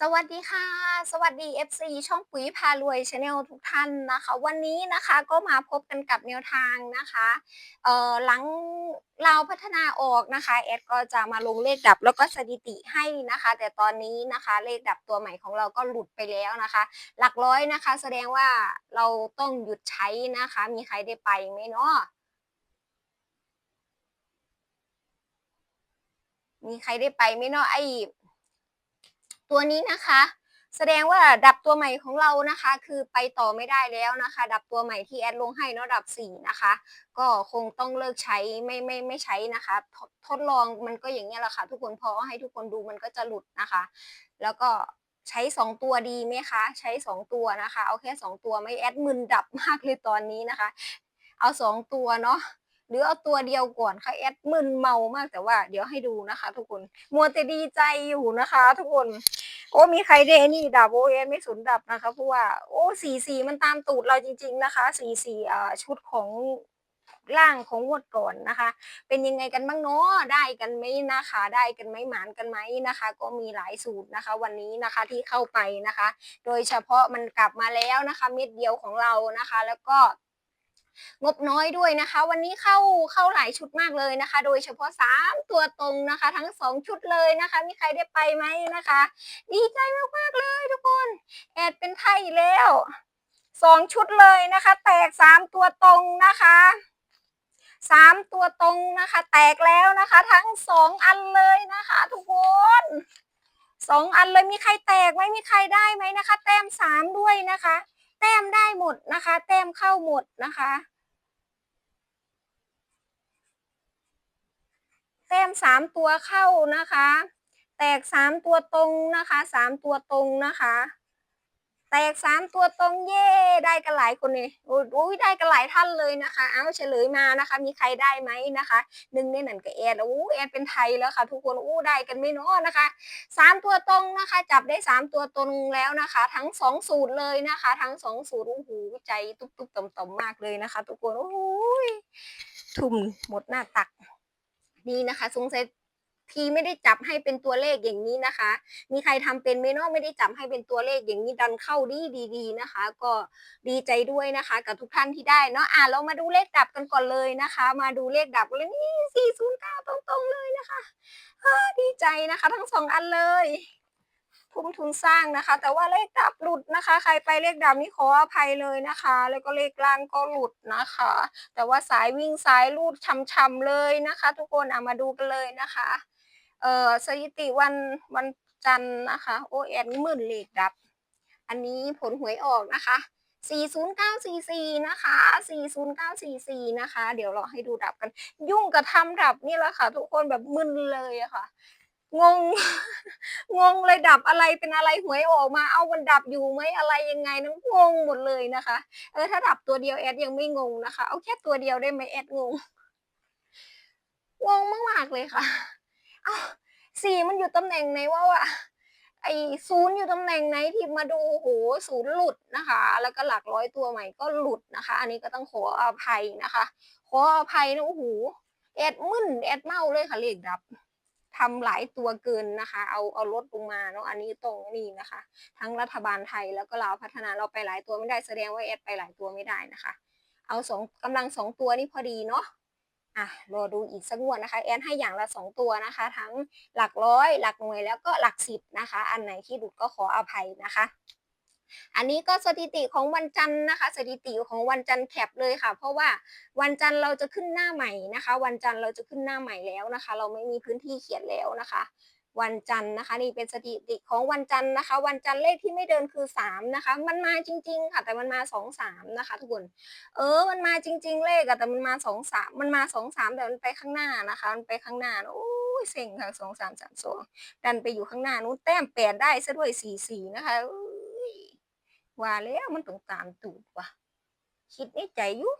สวัสดีค่ะ สวัสดี FC ช่องปุ๋ยพารวยชาแนลทุกท่านนะคะ วันนี้นะคะก็มาพบกันกับแนวทางนะคะเอ่อหลังเราพัฒนาออกนะคะแอดก็จะมาลงเลขดับแล้วก็สถิติให้นะคะ แต่ตอนนี้นะคะเลขดับตัวใหม่ของเราก็หลุดไปแล้วนะคะ หลักร้อยนะคะ แสดงว่าเราต้องหยุดใช้นะคะ มีใครได้ไปไหมเนาะมีใครได้ไปไหมเนาะไอ ตัวนี้นะคะ แสดงว่าดับตัวใหม่ของเรานะคะ คือไปต่อไม่ได้แล้วนะคะ ดับตัวใหม่ที่แอดลงให้เนาะดับสี่นะคะ ก็คงต้องเลิกใช้ไม่ไม่ไม่ใช้นะคะทดทดลองมันก็อย่างนี้ยแหละค่ะทุกคนพอให้ทุกคนดูมันก็จะหลุดนะคะ แล้วก็ใช้สองตัวดีไหมคะ ใช้สองตัวนะคะ เอาแค่สองตัวไม่แอดมึนดับมากเลยตอนนี้นะคะ เอาสองตัวเนาะ หรือเอาตัวเดียวก่อนค่ะแอดมึนเมามากแต่ว่าเดี๋ยวให้ดูนะคะ ทุกคน มัวแต่ดีใจอยู่นะคะ ทุกคนโอ้มีใครได้นี่ดับโอเอไม่สนดับนะคะเพราะว่าโอ้สีสีมันตามตูดเราจริง ๆ นะคะสีสีอ่าชุดของร่างของงวดก่อนนะคะ เป็นยังไงกันบ้างเนาะได้กันไหมนะคะ ได้กันไหมหมานกันไหมนะคะ ก็มีหลายสูตรนะคะ วันนี้นะคะที่เข้าไปนะคะ โดยเฉพาะมันกลับมาแล้วนะคะ เม็ดเดียวของเรานะคะ แล้วก็ งบน้อยด้วยนะคะ วันนี้เข้าเข้าหลายชุดมากเลยนะคะ โดยเฉพาะ 3 ตัวตรงนะคะ ทั้ง 2 ชุดเลยนะคะ มีใครได้ไปไหมนะคะ ดีใจมากๆเลยทุกคน แอดเป็นไทยแล้ว2ชุดเลยนะคะ แตก3ตัวตรงนะคะสามตัวตรงนะคะ แตกแล้วนะคะ ทั้งสองอันเลยนะคะ ทุกคนสองอันเลยมีใครแตกไหมมีใครได้ไหมนะคะ แต้มสามด้วยนะคะ แต้มได้หมดนะคะ แต้มเข้าหมดนะคะ แต้มสามตัวเข้านะคะ แตกสามตัวตรงนะคะสามตัวตรงนะคะ แตกสามตัวตรงเย่ได้กันหลายคนเลยโอ้ยได้กันหลายท่านเลยนะคะ เอาเฉลยมานะคะ มีใครได้ไหมนะคะหนึ่งในนั้นก็แอดโอ้แอดเป็นไทยแล้วค่ะ ทุกคนโอ้ได้กันไม่น้อนะคะสามตัวตรงนะคะ จับได้สามตัวตรงแล้วนะคะ ทั้งสองสูตรเลยนะคะ ทั้งสองสูตรโอ้โหใจตุ๊บตุ๊บต่อมต่อมมากเลยนะคะ ทุกคนโอ้ยทุ่มหมดหน้าตักนี่นะคะสงสัย พี่ไม่ได้จับให้เป็นตัวเลขอย่างนี้นะคะ มีใครทำเป็นไหมเนาะไม่ได้จับให้เป็นตัวเลขอย่างนี้ดันเข้าดีดีๆนะคะ ก็ดีใจด้วยนะคะ กับทุกท่านที่ได้เนาะอะเรามาดูเลขดับกันก่อนเลยนะคะ มาดูเลขดับเลยนี่ 409 ตรงๆเลยนะคะดีใจนะคะ ทั้งสองอันเลยทุ่มทุนสร้างนะคะ แต่ว่าเลขดับหลุดนะคะ ใครไปเลขดับนี่ขออภัยเลยนะคะ แล้วก็เลขล่างก็หลุดนะคะ แต่ว่าสายวิ่งสายรูดช่ำๆเลยนะคะ ทุกคนเอะมาดูกันเลยนะคะ เอ่อสถิติวันวันจันทร์นะคะ โอแอนหมื่นเลขดับ อันนี้ผลหวยออกนะคะ 40944 นะคะ 40944 นะคะ เดี๋ยวเราให้ดูดับกัน ยุ่งกับทำดับนี่แหละค่ะ ทุกคนแบบมึนเลยอะค่ะ งง งงเลยดับอะไรเป็นอะไรหวยออกมา เอามันดับอยู่ไหมอะไรยังไงนั้นงงหมดเลยนะคะ เออถ้าดับตัวเดียวแอดยังไม่งงนะคะ เอาแค่ตัวเดียวได้ไหมแอดงง งงมากๆเลยค่ะ อ้าสี่มันอยู่ตำแหน่งไหนวะวะไอศูนย์อยู่ตำแหน่งไหนที่มาดูโหศูนย์หลุดนะคะ แล้วก็หลักร้อยตัวใหม่ก็หลุดนะคะ อันนี้ก็ต้องขออภัยนะคะ ขออภัยนะโอ้โหแอดมึนแอดเมาเลยค่ะเลขดับทำหลายตัวเกินนะคะ เอาเอาลดลงมาเนาะอันนี้ตรงนี่นะคะ ทั้งรัฐบาลไทยแล้วก็ลาพัฒนาเราไปหลายตัวไม่ได้แสดงว่าแอดไปหลายตัวไม่ได้นะคะ เอาสองกำลังสองตัวนี่พอดีเนาะ อะรอดูอีกสักงวดนะคะ แอนให้อย่างละสองตัวนะคะ ทั้งหลักร้อย หลักหน่วยแล้วก็หลักสิบนะคะ อันไหนที่หลุดก็ขออภัยนะคะ อันนี้ก็สถิติของวันจันทร์นะคะ สถิติของวันจันทร์แคปเลยค่ะ เพราะว่าวันจันทร์เราจะขึ้นหน้าใหม่นะคะ วันจันทร์เราจะขึ้นหน้าใหม่แล้วนะคะ เราไม่มีพื้นที่เขียนแล้วนะคะ วันจันทร์นะคะ นี่เป็นสถิติของวันจันทร์นะคะ วันจันทร์เลขที่ไม่เดินคือสามนะคะ มันมาจริง ๆ ค่ะ แต่มันมาสองสามนะคะ ทุกคนเออ มันมาจริง ๆ เลขอะแต่มันมาสองสามมันมาสองสามแต่มันไปข้างหน้านะคะ มันไปข้างหน้าโอ้ยเซ็งค่ะสองสามสามสองดันไปอยู่ข้างหน้านู้นแต้มแปดได้ซะด้วยสี่สี่นะคะว่าแล้วมันต้องตามตูดว่ะคิดในใจอยู่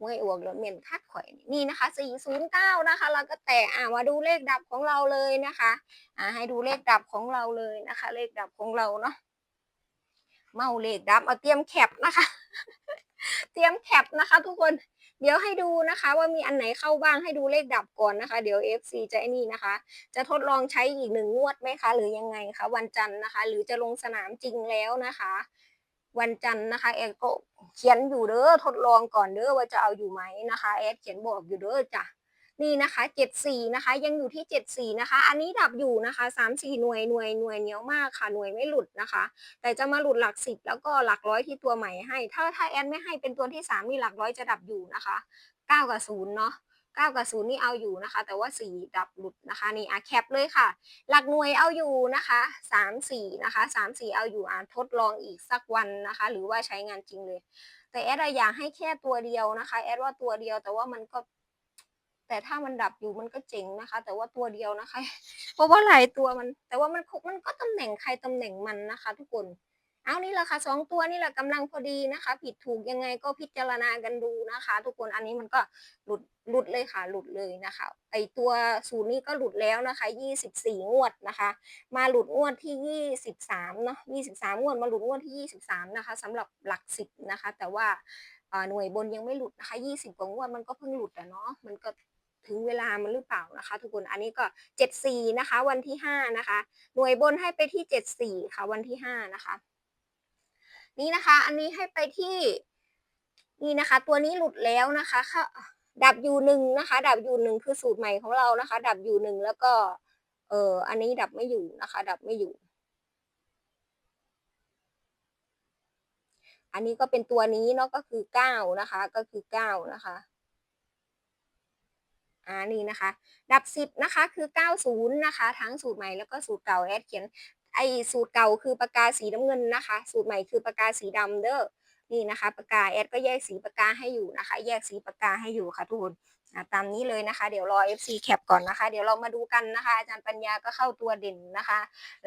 มวยอวกแล้วเมียนคัดข่อยนี่นะคะ409นะคะเราก็แตะอ่ามาดูเลขดับของเราเลยนะคะอ่าให้ดูเลขดับของเราเลยนะคะ เลขดับของเราเนาะเมาเลขดับเอาเตรียมแคปนะคะ เตรียมแคปนะคะ ทุกคนเดี๋ยวให้ดูนะคะว่ามีอันไหนเข้าบ้างให้ดูเลขดับก่อนนะคะ เดี๋ยว FC จะไอ้นี่นะคะ จะทดลองใช้อีกหนึ่งงวดไหมคะ หรือยังไงคะวันจันทร์นะคะ หรือจะลงสนามจริงแล้วนะคะ วันจันทร์นะคะ แอดก็เขียนอยู่เด้อทดลองก่อนเด้อว่าจะเอาอยู่ไหมนะคะ แอดเขียนบอกอยู่เด้อจ้ะนี่นะคะเจ็ดสี่นะคะ ยังอยู่ที่เจ็ดสี่นะคะ อันนี้ดับอยู่นะคะสามสี่หน่วยหน่วยหน่วยเหนียวมากค่ะหน่วยไม่หลุดนะคะ แต่จะมาหลุดหลักสิบแล้วก็หลักร้อยที่ตัวใหม่ให้ ถ้าถ้าแอดไม่ให้เป็นตัวที่สามนี่หลักร้อยจะดับอยู่นะคะเก้ากับศูนย์เนาะ เก้ากับศูนย์นี่เอาอยู่นะคะ แต่ว่าสีดับหลุดนะคะนี่อะแคปเลยค่ะ หลักหน่วยเอาอยู่นะคะสามสี่นะคะสามสี่เอาอยู่อ่านทดลองอีกสักวันนะคะ หรือว่าใช้งานจริงเลย แต่แอดอะอยากให้แค่ตัวเดียวนะคะแอดว่าตัวเดียวแต่ว่ามันก็แต่ถ้ามันดับอยู่มันก็เจ๋งนะคะ แต่ว่าตัวเดียวนะคะ เพราะว่าหลายตัวมัน แต่ว่ามันมันก็ตำแหน่งใครตำแหน่งมันนะคะ ทุกคน เอานี่แหละค่ะสองตัวนี่แหละกำลังพอดีนะคะ ผิดถูกยังไงก็พิจารณากันดูนะคะ ทุกคนอันนี้มันก็หลุดหลุดเลยค่ะ หลุดเลยนะคะ ไอตัวสูตรนี้ก็หลุดแล้วนะคะยี่สิบสี่งวดนะคะ มาหลุดงวดที่ยี่สิบสามเนาะยี่สิบสามงวดมาหลุดงวดที่ยี่สิบสามนะคะสำหรับหลักสิบนะคะ แต่ว่าหน่วยบนยังไม่หลุดนะคะยี่สิบกว่างวดมันก็เพิ่งหลุดอะเนาะมันก็ถึงเวลามันหรือเปล่านะคะ ทุกคนอันนี้ก็เจ็ดสี่นะคะ วันที่ห้านะคะ หน่วยบนให้ไปที่เจ็ดสี่ค่ะ วันที่ห้านะคะ นี่นะคะ อันนี้ให้ไปที่นี่นะคะ ตัวนี้หลุดแล้วนะคะค่ะดับยูหนึ่งนะคะ ดับยูหนึ่งคือสูตรใหม่ของเรานะคะ ดับยูหนึ่งแล้วก็ เอออันนี้ดับไม่อยู่นะคะ ดับไม่อยู่ อันนี้ก็เป็นตัวนี้เนาะก็คือเก้านะคะ ก็คือเก้านะคะอ่านี่นะคะ ดับสิบนะคะคือเก้าศูนย์นะคะ ทั้งสูตรใหม่แล้วก็สูตรเก่าแอดเขียน อสูตรเก่าคือปากกาสีน้ำเงินนะคะ สูตรใหม่คือปากกาสีดำเด้อนี่นะคะปากกาแอดก็แยกสีปากกาให้อยู่นะคะ แยกสีปากกาให้อยู่ค่ะทุกคนตามนี้เลยนะคะ เดี๋ยวรอ FC แคปก่อนนะคะ เดี๋ยวเรามาดูกันนะคะ อาจารย์ปัญญาก็เข้าตัวเด่นนะคะ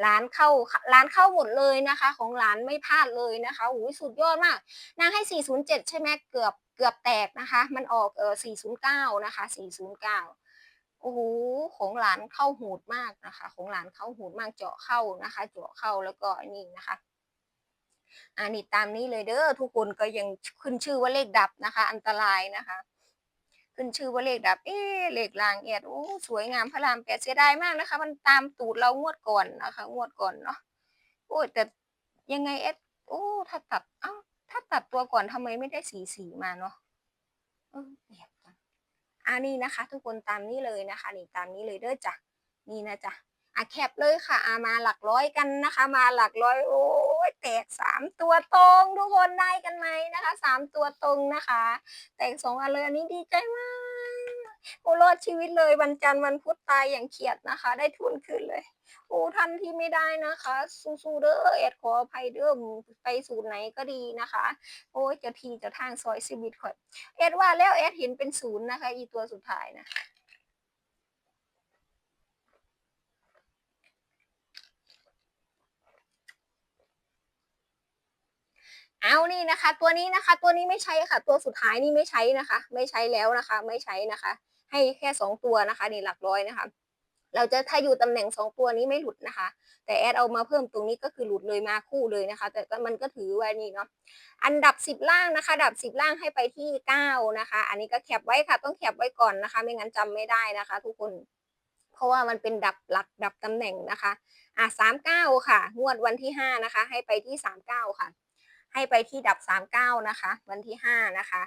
ร้านเข้าร้านเข้าหมดเลยนะคะ ของร้านไม่พลาดเลยนะคะอุ้ยสุดยอดมาก นางให้ 407 ใช่ไหมเกือบเกือบแตกนะคะ มันออกเออ409 นะคะ 409 โอ้โหของหลานเข้าหูดมากนะคะ ของหลานเข้าหูดมากเจาะเข้านะคะ เจาะเข้าแล้วก็นี่นะคะอันนี้ตามนี้เลยเด้อทุกคนก็ยังขึ้นชื่อว่าเลขดับนะคะ อันตรายนะคะ ขึ้นชื่อว่าเลขดับ เอ๊เลขลางแอดโอ้สวยงามพระรามแปดเสียดายมากนะคะ มันตามตูดเรางวดก่อนนะคะ งวดก่อนเนาะโอ้แต่ยังไงแอดโอ้ถ้าตัดเอ้าถ้าตัดตัวก่อนทำไมไม่ได้สีสีมาเนาะเออแปลกจัง อันนี้นะคะ ทุกคนตามนี้เลยนะคะ นี่ตามนี้เลยเด้อจ้ะนี่นะจ๊ะอะแคปเลยค่ะอามาหลักร้อยกันนะคะ มาหลักร้อยโอ้ยแตกสามตัวตรงทุกคนได้กันไหมนะคะสามตัวตรงนะคะ แตกสองอันเลยอันนี้ดีใจมากโอ้รอดชีวิตเลยวันจันทร์วันพุธตายอย่างเขียดนะคะ ได้ทุนคืนเลย โอ้ท่านที่ไม่ได้นะคะ สู้ๆเด้อเอ็ดขออภัยเด้อไปสูตรไหนก็ดีนะคะ โอ้ยจะทีจะทางซอยชีวิตข่อยเอ็ดว่าแล้วเอ็ดเห็นเป็นศูนย์นะคะ อีตัวสุดท้ายนะเอานี่นะคะ ตัวนี้นะคะ ตัวนี้ไม่ใช้ค่ะ ตัวสุดท้ายนี่ไม่ใช้นะคะ ไม่ใช้แล้วนะคะ ไม่ใช้นะคะ ให้แค่สองตัวนะคะ นี่หลักร้อยนะคะ เราจะถ้าอยู่ตำแหน่งสองตัวนี้ไม่หลุดนะคะ แต่แอดเอามาเพิ่มตรงนี้ก็คือหลุดเลยมาคู่เลยนะคะ แต่ก็มันก็ถือว่านี่เนาะอันดับสิบล่างนะคะดับสิบล่างให้ไปที่เก้านะคะ อันนี้ก็แคปไว้ค่ะ ต้องแคปไว้ก่อนนะคะ ไม่งั้นจำไม่ได้นะคะ ทุกคน เพราะว่ามันเป็นดับหลักดับตำแหน่งนะคะอะสามเก้าค่ะ งวดวันที่ห้านะคะ ให้ไปที่สามเก้าค่ะ ให้ไปที่ดับสามเก้านะคะ วันที่ห้านะคะ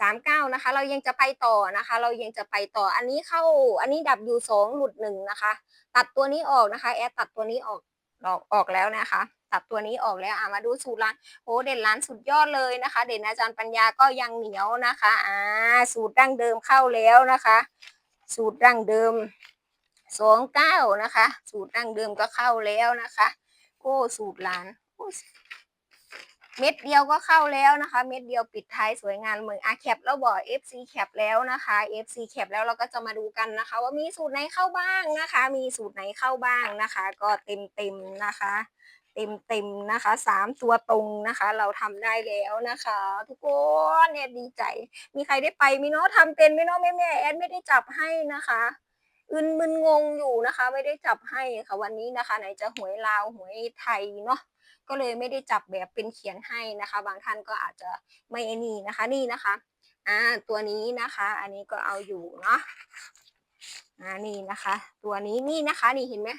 สามเก้านะคะ เรายังจะไปต่อนะคะ เรายังจะไปต่ออันนี้เข้าอันนี้ดับอยู่สองหลุดหนึ่งนะคะ ตัดตัวนี้ออกนะคะแอดตัดตัวนี้ออกออกออกแล้วนะคะ ตัดตัวนี้ออกแล้วอะมาดูสูตรร้านโอ้เด่นร้านสุดยอดเลยนะคะ เด่นอาจารย์ปัญญาก็ยังเหนียวนะคะอ่าสูตรดั้งเดิมเข้าแล้วนะคะ สูตรดั้งเดิมสองเก้านะคะ สูตรดั้งเดิมก็เข้าแล้วนะคะ โอ้สูตรร้านโอ้ เม็ดเดียวก็เข้าแล้วนะคะ เม็ดเดียวปิดท้ายสวยงามเหมือนอาแคปแล้วบอก FC แคปแล้วนะคะ FC แคปแล้วเราก็จะมาดูกันนะคะ ว่ามีสูตรไหนเข้าบ้างนะคะ มีสูตรไหนเข้าบ้างนะคะ ก็เต็มเต็มนะคะ เต็มเต็มนะคะสามตัวตรงนะคะ เราทำได้แล้วนะคะ ทุกคนเนี่ยดีใจ มีใครได้ไปมีเนาะทำเป็นไม่เนาะแม่แม่แอดไม่ได้จับให้นะคะอึนมึนงงอยู่นะคะ ไม่ได้จับให้ค่ะวันนี้นะคะ ไหนจะหวยลาวหวยไทยเนาะ ก็เลยไม่ได้จับแบบเป็นเขียนให้นะคะ บางท่านก็อาจจะไม่นี่นะคะนี่นะคะอ่าตัวนี้นะคะ อันนี้ก็เอาอยู่เนาะอ่านี่นะคะ ตัวนี้นี่นะคะนี่เห็นไหม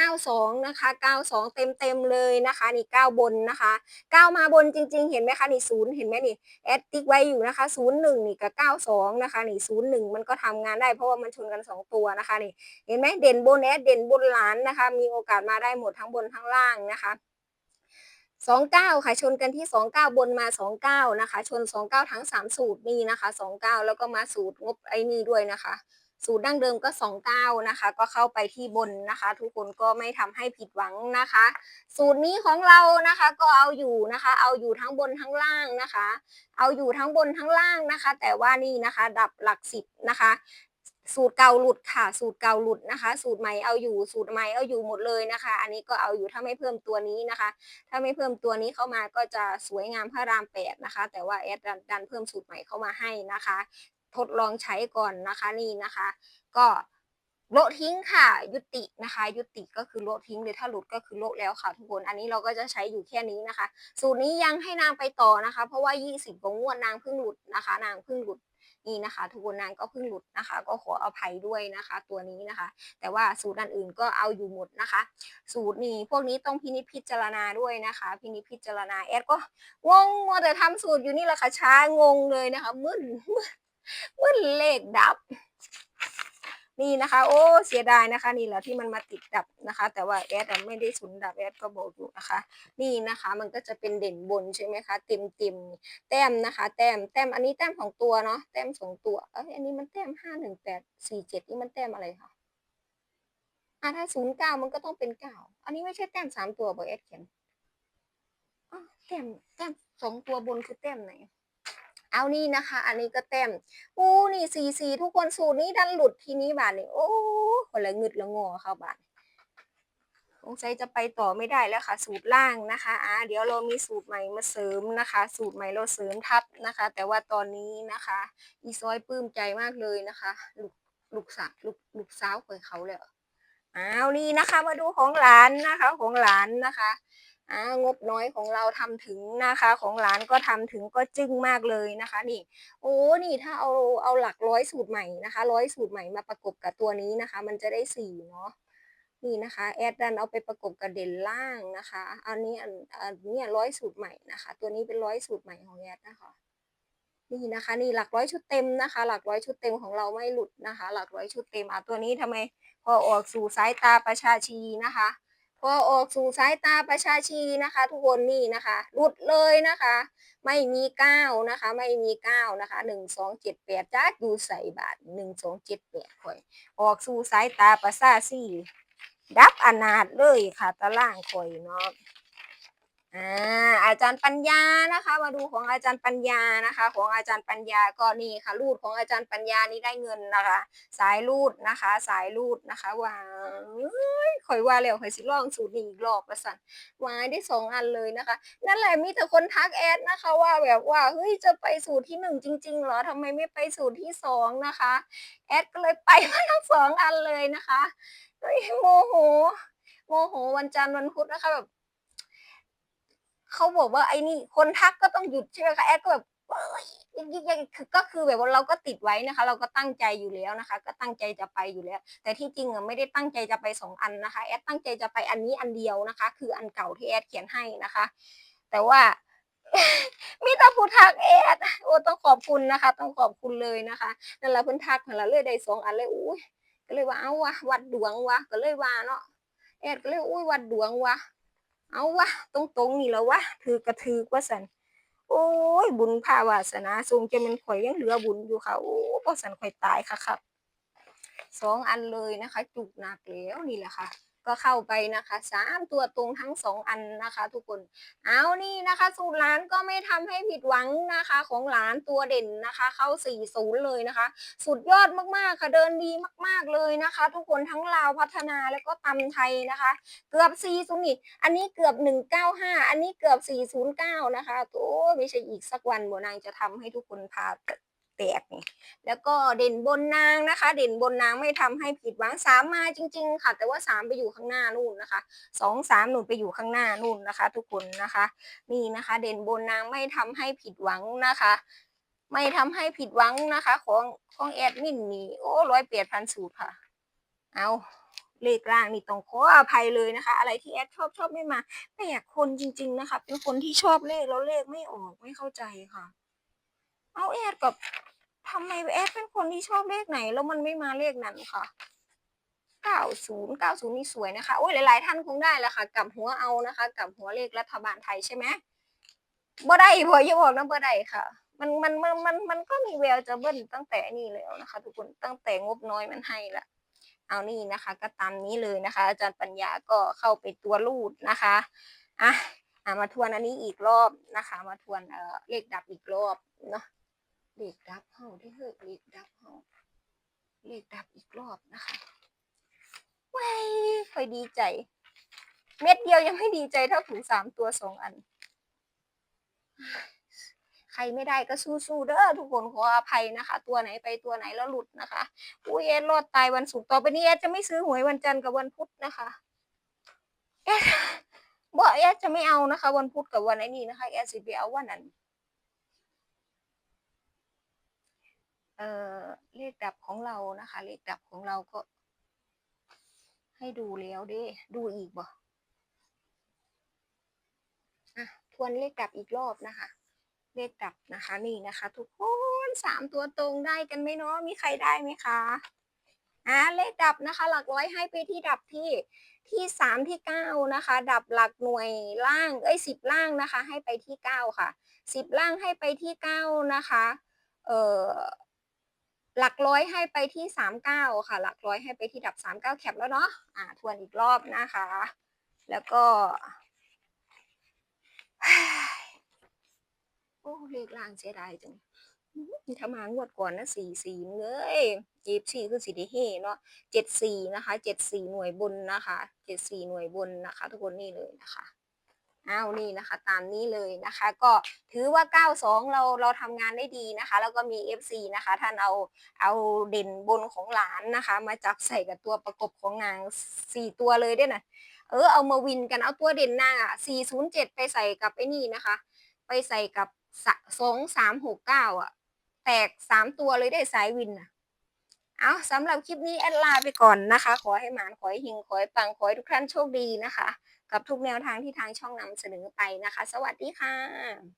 92 นะคะ 92 เต็มเต็มเลยนะคะ นี่ 9 บนนะคะ 9 มาบนจริง ๆ เห็นไหมคะ นี่ศูนย์เห็นไหมนี่ แอดติ๊กไว้อยู่นะคะ 01 นี่กับ 92 นะคะ นี่ 01 มันก็ทำงานได้เพราะว่ามันชนกัน 2 ตัวนะคะ นี่ เห็นไหมเด่นบนแอดเด่นบนหลานนะคะ มีโอกาสมาได้หมดทั้งบนทั้งล่างนะคะ สองเก้าค่ะชนกันที่สองเก้าบนมาสองเก้านะคะ ชนสองเก้าทั้งสามสูตรนี่นะคะสองเก้าแล้วก็มาสูตรงบไอ้นี่ด้วยนะคะ สูตรดั้งเดิมก็สองเก้านะคะ ก็เข้าไปที่บนนะคะ ทุกคนก็ไม่ทำให้ผิดหวังนะคะ สูตรนี้ของเรานะคะก็เอาอยู่นะคะ เอาอยู่ทั้งบนทั้งล่างนะคะ เอาอยู่ทั้งบนทั้งล่างนะคะ แต่ว่านี่นะคะ ดับหลักสิบนะคะ สูตรเก่าหลุดค่ะ สูตรเก่าหลุดนะคะ สูตรใหม่เอาอยู่ สูตรใหม่เอาอยู่หมดเลยนะคะ อันนี้ก็เอาอยู่ถ้าไม่เพิ่มตัวนี้นะคะ ถ้าไม่เพิ่มตัวนี้เข้ามาก็จะสวยงามพระรามแปดนะคะ แต่ว่าแอดดันเพิ่มสูตรใหม่เข้ามาให้นะคะ ทดลองใช้ก่อนนะคะนี่นะคะ ก็โลทิ้งค่ะ ยุตินะคะ ยุติก็คือโลทิ้งเลยถ้าหลุดก็คือโลแล้วค่ะทุกคน อันนี้เราก็จะใช้อยู่แค่นี้นะคะ สูตรนี้ยังให้นางไปต่อนะคะ เพราะว่า 20กว่างวดนางเพิ่งหลุดนะคะ นางเพิ่งหลุด นี่นะคะทุกคนนางก็เพิ่งหลุดนะคะ ก็ขออภัยด้วยนะคะ ตัวนี้นะคะ แต่ว่าสูตรอันอื่นก็เอาอยู่หมดนะคะ สูตรนี้พวกนี้ต้องพินิจพิจารณาด้วยนะคะ พินิจพิจารณาแอดก็งงมัวแต่ทำสูตรอยู่นี่แหละค่ะช้างงเลยนะคะมึนมึนมึนเลขดับ นี่นะคะ โอ้เสียดายนะคะ นี่แหละที่มันมาติดดับนะคะ แต่ว่าแอดไม่ได้สุนดับแอดก็บอกอยู่นะคะ นี่นะคะ มันก็จะเป็นเด่นบนใช่ไหมคะเต็มเต็มแต้มนะคะ แต้มแต้มอันนี้แต้มของตัวเนาะแต้มสองตัวเอ้ยอันนี้มันแต้มห้าหนึ่งแปดสี่เจ็ดนี่มันแต้มอะไรคะอะถ้าศูนย์เก้ามันก็ต้องเป็นเก้าอันนี้ไม่ใช่แต้มสามตัวบอกแอดเขียนอ้าวแต้มแต้มสองตัวบนคือแต้มไหน เอานี่นะคะ อันนี้ก็แต้มอู้นี่สี่สี่ทุกคนสูตรนี้ดันหลุดทีนี้บาทนี่โอ้คนละงึดละงอเข้าบาทสงสัยจะไปต่อไม่ได้แล้วค่ะ สูตรล่างนะคะอ่าเดี๋ยวเรามีสูตรใหม่มาเสริมนะคะ สูตรใหม่เราเสริมทับนะคะ แต่ว่าตอนนี้นะคะ อีซอยปลื้มใจมากเลยนะคะ ลูกลูกสาวลูกลูกสาวของเขาแล้วอ้าวนี่นะคะ มาดูของหลานนะคะ ของหลานนะคะ อ่างบน้อยของเราทำถึงนะคะ ของหลานก็ทำถึงก็จึ้งมากเลยนะคะ นี่ โอ้นี่ถ้าเอาเอาหลักร้อยสูตรใหม่นะคะร้อยสูตรใหม่มาประกบกับตัวนี้นะคะ มันจะได้สี่เนาะนี่นะคะแอดดันเอาไปประกบกับเด่นล่างนะคะ อันนี้อันนี้ร้อยสูตรใหม่นะคะ ตัวนี้เป็นร้อยสูตรใหม่ของแอดนะคะนี่นะคะนี่หลักร้อยชุดเต็มนะคะ หลักร้อยชุดเต็มของเราไม่หลุดนะคะ หลักร้อยชุดเต็มอะตัวนี้ทำไมพอออกสู่สายตาประชาชีนะคะ พอออกสู่สายตาประชาชีนะคะ ทุกคนนี่นะคะหลุดเลยนะคะ ไม่มีเก้านะคะ ไม่มีเก้านะคะหนึ่งสองเจ็ดแปดจ้าดูใส่บาทหนึ่งสองเจ็ดแปดข่อย ออกสู่สายตาประชาชีดับอนาถเลยค่ะตะล่างข่อยเนาะ อ่าอาจารย์ปัญญานะคะ มาดูของอาจารย์ปัญญานะคะ ของอาจารย์ปัญญาก็นี่ค่ะรูดของอาจารย์ปัญญานี่ได้เงินนะคะ สายรูดนะคะ สายรูดนะคะว้าวข่อยว่าแล้วข่อยสิลองสูตรนี้อีกรอบประสันวายได้สองอันเลยนะคะ นั่นแหละมีแต่คนทักแอดนะคะ ว่าแบบว่าเฮ้ยจะไปสูตรที่หนึ่งจริงๆเหรอทำไมไม่ไปสูตรที่สองนะคะแอดก็เลยไปมาทั้งสองอันเลยนะคะโมโหโมโหวันจันทร์วันพุธนะคะแบบ เขาบอกว่าไอ้นี่คนทักก็ต้องหยุดใช่ไหมคะแอดก็แบบเอ้ยยังคือก็คือแบบว่าเราก็ติดไว้นะคะ เราก็ตั้งใจอยู่แล้วนะคะ ก็ตั้งใจจะไปอยู่แล้ว แต่ที่จริงอะไม่ได้ตั้งใจจะไปสองอันนะคะ แอดตั้งใจจะไปอันนี้อันเดียวนะคะ คืออันเก่าที่แอดเขียนให้นะคะ แต่ว่ามีแต่ผู้ทักแอดโอ้ต้องขอบคุณนะคะ ต้องขอบคุณเลยนะคะนั่นแหละเพิ่นทักนั่นแหละเลยได้สองอันเลยอุ้ยก็เลยว่าเอ้าวะวัดดวงวะก็เลยว่าเนาะแอดก็เลยอุ้ยวัดดวงวะ เอาวะตรงๆนี่แล้ววะถือกระถือกว่าสันโอ้ยบุญภาวาสนาทรงจะเป็นข่อยยังเหลือบุญอยู่ค่ะโอ้พอสันข่อยตายค่ะครับสองอันเลยนะคะ จุกหนักแล้วนี่แหละค่ะ ก็เข้าไปนะคะสามตัวตรงทั้งสองอันนะคะ ทุกคน เอานี่นะคะ สูตรหลานก็ไม่ทำให้ผิดหวังนะคะ ของหลานตัวเด่นนะคะ เข้าสี่ศูนย์เลยนะคะ สุดยอดมากๆค่ะเดินดีมาก ๆเลยนะคะ ทุกคนทั้งลาวพัฒนาแล้วก็ตำไทยนะคะ เกือบ4ี่ศูนย์อันนี้เกือบ 195 อันนี้เกือบ 409 นะคะโอ้ไม่ใช่อีกสักวันโบนางจะทำให้ทุกคนพา แตกนี่แล้วก็เด่นบนนางนะคะ เด่นบนนางไม่ทำให้ผิดหวังสามมาจริง ๆ ค่ะ แต่ว่าสามไปอยู่ข้างหน้านู่นนะคะสองสามหนุนไปอยู่ข้างหน้านู่นนะคะ ทุกคนนะคะ นี่นะคะ เด่นบนนางไม่ทำให้ผิดหวังนะคะ ไม่ทำให้ผิดหวังนะคะ ของของแอดมินนี่โอ้ร้อยเปียดพันสูตรค่ะ เอาเลขล่างนี่ต้องขออภัยเลยนะคะ อะไรที่แอดชอบชอบไม่มาแปลกคนจริง ๆ นะคะ เป็นคนที่ชอบเลขแล้วเลขไม่ออกไม่เข้าใจค่ะ เอาแอดกับทำไมแอดเป็นคนที่ชอบเลขไหน แล้วมันไม่มาเลขนั้นค่ะ90 90นี่สวยนะคะโอ้ยหลาย ๆ ท่านคงได้แล้วค่ะกับหัวเอานะคะกับหัวเลขรัฐบาลไทยใช่ไหมบ่ได้พออย่าบอกนะบ่ได้ค่ะ มันมันมันมันมันก็มีแววจะเบิ้ลตั้งแต่นี่แล้วนะคะ ทุกคนตั้งแต่งบน้อยมันให้ละเอานี่นะคะ ก็ตามนี้เลยนะคะ อาจารย์ปัญญาก็เข้าไปตัวรูดนะคะอะอะมาทวนอันนี้อีกรอบนะคะ มาทวนเอ่อเลขดับอีกรอบเนาะ เลขดับเฮาได้เฮ้ยเลขดับเฮาเลขดับอีกรอบนะคะว้ายคอยดีใจ เม็ดเดียวยังไม่ดีใจเท่าถูกสามตัวสองอัน ใครไม่ได้ก็สู้ๆเด้อทุกคนขออภัยนะคะ ตัวไหนไปตัวไหนแล้วหลุดนะคะอุ้ยเอสรอดตายวันศุกร์ต่อไปนี้เอสจะไม่ซื้อหวยวันจันทร์กับวันพุธนะคะเอสบอกเอสจะไม่เอานะคะ วันพุธกับวันไอ้นี้นะคะเอสสิไปเอาวันนั้น เอ่อเลขดับของเรานะคะ เลขดับของเราก็ ให้ดูแล้วเด้ดูอีกบ่อะทวนเลขดับอีกรอบนะคะ เลขดับนะคะนี่นะคะ ทุกคนสามตัวตรงได้กันไหมเนาะมีใครได้ไหมคะอ่าเลขดับนะคะ หลักร้อยให้ไปที่ดับที่ที่สามที่เก้านะคะ ดับหลักหน่วยล่างเอ้ยสิบล่างนะคะ ให้ไปที่เก้าค่ะสิบล่างให้ไปที่เก้านะคะ เอ่อ หลักร้อยให้ไปที่สามเก้าค่ะ หลักร้อยให้ไปที่ดับสามเก้าแคปแล้วเนาะอ่าทวนอีกรอบนะคะ แล้วก็โอ้เลขล่างเสียดายจังอื้อหือถ้ามางวดก่อนนะสี่สี่เลยยีบสี่คือสีด้เฮเนาะเจ็ดสี่นะคะเจ็ดสี่หน่วยบนนะคะเจ็ดสี่หน่วยบนนะคะ ทุกคนนี่เลยนะคะ อ้าวนี่นะคะ ตามนี้เลยนะคะ ก็ถือว่าเก้าสองเราเราทำงานได้ดีนะคะ แล้วก็มี FC นะคะ ท่านเอาเอาเด่นบนของหลานนะคะ มาจับใส่กับตัวประกบของนางสี่ตัวเลยด้วยนะเออเอามาวินกันเอาตัวเด่นนางอะสี่ศูนย์เจ็ดไปใส่กับไอ้นี่นะคะ ไปใส่กับสองสามหกเก้าอะ แตกสามตัวเลยได้สายวินอะเอาสำหรับคลิปนี้แอดลาไปก่อนนะคะ ขอให้หมานขอให้หิงขอให้ปังขอให้ทุกท่านโชคดีนะคะ กับทุกแนวทางที่ทางช่องนำเสนอไปนะคะ สวัสดีค่ะ